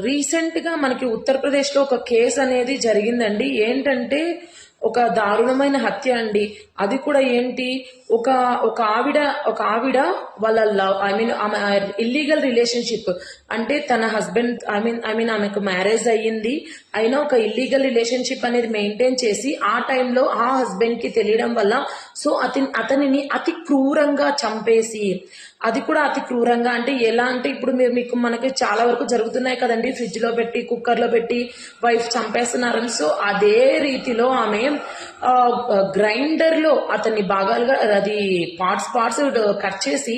రీసెంట్గా మనకి ఉత్తరప్రదేశ్లో ఒక కేసు అనేది జరిగిందండి. ఏంటంటే ఒక దారుణమైన హత్య అండి. అది కూడా ఏంటి? ఒక ఒక ఆవిడ ఒక ఆవిడ వాళ్ళ లవ్ ఐ మీన్ ఆమె ఇల్లీగల్ రిలేషన్షిప్ అంటే తన husband I mean I mean ఆమెకు మ్యారేజ్ అయ్యింది. అయినా ఒక ఇల్లీగల్ రిలేషన్షిప్ అనేది మెయింటైన్ చేసి ఆ టైంలో ఆ హస్బెండ్కి తెలియడం వల్ల సో అతని అతనిని అతి క్రూరంగా చంపేసి అది కూడా అతి క్రూరంగా అంటే ఎలా అంటే ఇప్పుడు మీరు మీకు మనకి చాలా వరకు జరుగుతున్నాయి కదండి. ఫ్రిడ్జ్లో పెట్టి కుక్కర్లో పెట్టి వైఫ్ చంపేస్తున్నారని. సో అదే రీతిలో ఆమె గ్రైండర్లో అతన్ని భాగాలుగా అది పార్ట్స్ పార్ట్స్ కట్ చేసి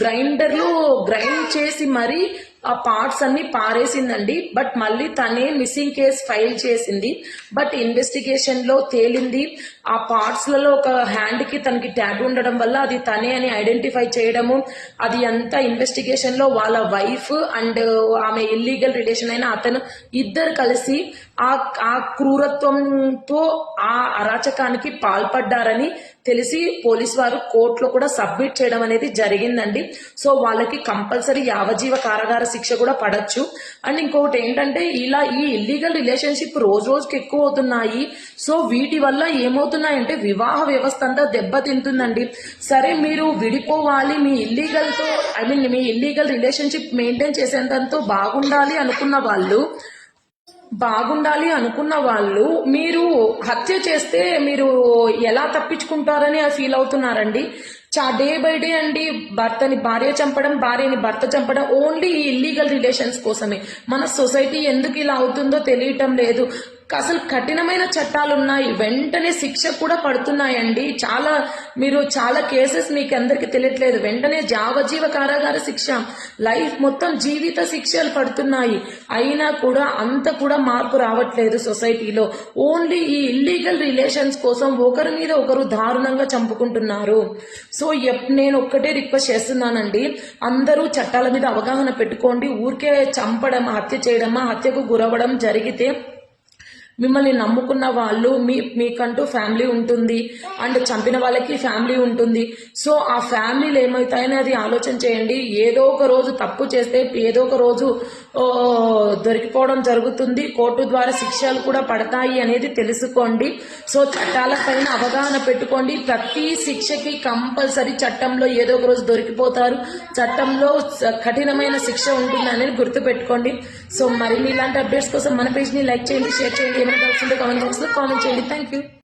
గ్రైండర్లో గ్రైండ్ చేసి మరి ఆ పార్ట్స్ అన్ని పారేసిందండి. బట్ మళ్ళీ తనే మిస్సింగ్ కేస్ ఫైల్ చేసింది. బట్ ఇన్వెస్టిగేషన్లో తేలింది. ఆ పార్ట్స్లలో ఒక హ్యాండ్కి తనకి ట్యాగ్ ఉండడం వల్ల అది తనే అని ఐడెంటిఫై చేయడము అది అంతా ఇన్వెస్టిగేషన్లో వాళ్ళ వైఫ్ అండ్ uh, ఆమె ఇల్లీగల్ రిలేషన్ అయిన అతను ఇద్దరు కలిసి ఆ ఆ క్రూరత్వంతో ఆ అరాచకానికి పాల్పడ్డారని తెలిసి పోలీస్ వారు కోర్టులో కూడా సబ్మిట్ చేయడం అనేది జరిగిందండి. సో వాళ్ళకి కంపల్సరీ యావజీవ కారాగార శిక్ష కూడా పడచ్చు. అండ్ ఇంకొకటి ఏంటంటే ఇలా ఈ ఇల్లీగల్ రిలేషన్షిప్ రోజు రోజుకి ఎక్కువ అవుతున్నాయి. సో వీటి వల్ల ఏమవుతున్నాయంటే వివాహ వ్యవస్థ అంతా దెబ్బతింటుందండి. సరే మీరు విడిపోవాలి మీ ఇల్లీగల్తో ఐ మీన్ మీ ఇల్లీగల్ రిలేషన్షిప్ మెయింటైన్ చేసేంతతో బాగుండాలి అనుకున్న వాళ్ళు బాగుండాలి అనుకున్న వాళ్ళు మీరు హత్య చేస్తే మీరు ఎలా తప్పించుకుంటారని ఫీల్ అవుతున్నారండి? చా డే బై డే అండి భర్తని భార్య చంపడం భార్యని భర్త చంపడం ఓన్లీ ఈ ఇల్లీగల్ రిలేషన్స్ కోసమే. మన సొసైటీ ఎందుకు ఇలా అవుతుందో తెలియటం లేదు. అసలు కఠినమైన చట్టాలు ఉన్నాయి వెంటనే శిక్ష కూడా పడుతున్నాయండి. చాలా మీరు చాలా కేసెస్ మీకు అందరికి తెలియట్లేదు. వెంటనే జావజీవ కారాగార శిక్ష లైఫ్ మొత్తం జీవిత శిక్షలు పడుతున్నాయి. అయినా కూడా అంత కూడా మార్పు రావట్లేదు సొసైటీలో. ఓన్లీ ఈ ఇల్లీగల్ రిలేషన్స్ కోసం ఒకరి మీద ఒకరు దారుణంగా చంపుకుంటున్నారు. సో ఎప్- నేను ఒక్కటే రిక్వెస్ట్ చేస్తున్నానండి. అందరూ చట్టాల మీద అవగాహన పెట్టుకోండి. ఊరికే చంపడం హత్య చేయడమా హత్యకు గురవడం జరిగితే మిమ్మల్ని నమ్ముకున్న వాళ్ళు మీ మీకంటూ ఫ్యామిలీ ఉంటుంది. అండ్ చంపిన వాళ్ళకి ఫ్యామిలీ ఉంటుంది. సో ఆ ఫ్యామిలీలు ఏమవుతాయని అది ఆలోచన చేయండి. ఏదో ఒక రోజు తప్పు చేస్తే ఏదో ఒక రోజు దొరికిపోవడం జరుగుతుంది. కోర్టు ద్వారా శిక్షలు కూడా పడతాయి అనేది తెలుసుకోండి. సో చట్టాలపైన అవగాహన పెట్టుకోండి. ప్రతి శిక్షకి కంపల్సరీ చట్టంలో ఏదో ఒక రోజు దొరికిపోతారు. చట్టంలో కఠినమైన శిక్ష ఉంటుంది అనేది గుర్తుపెట్టుకోండి. సో మరి ఇలాంటి అప్డేట్స్ కోసం మన పేజ్ని లైక్ చేయండి షేర్ చేయండి. ഏതെങ്കിലും ഡൗട്ട്സ് ഉണ്ട് കമന്റ് ബോക്സിൽ കോമന്റ് ചെയ്യണേ താങ്ക്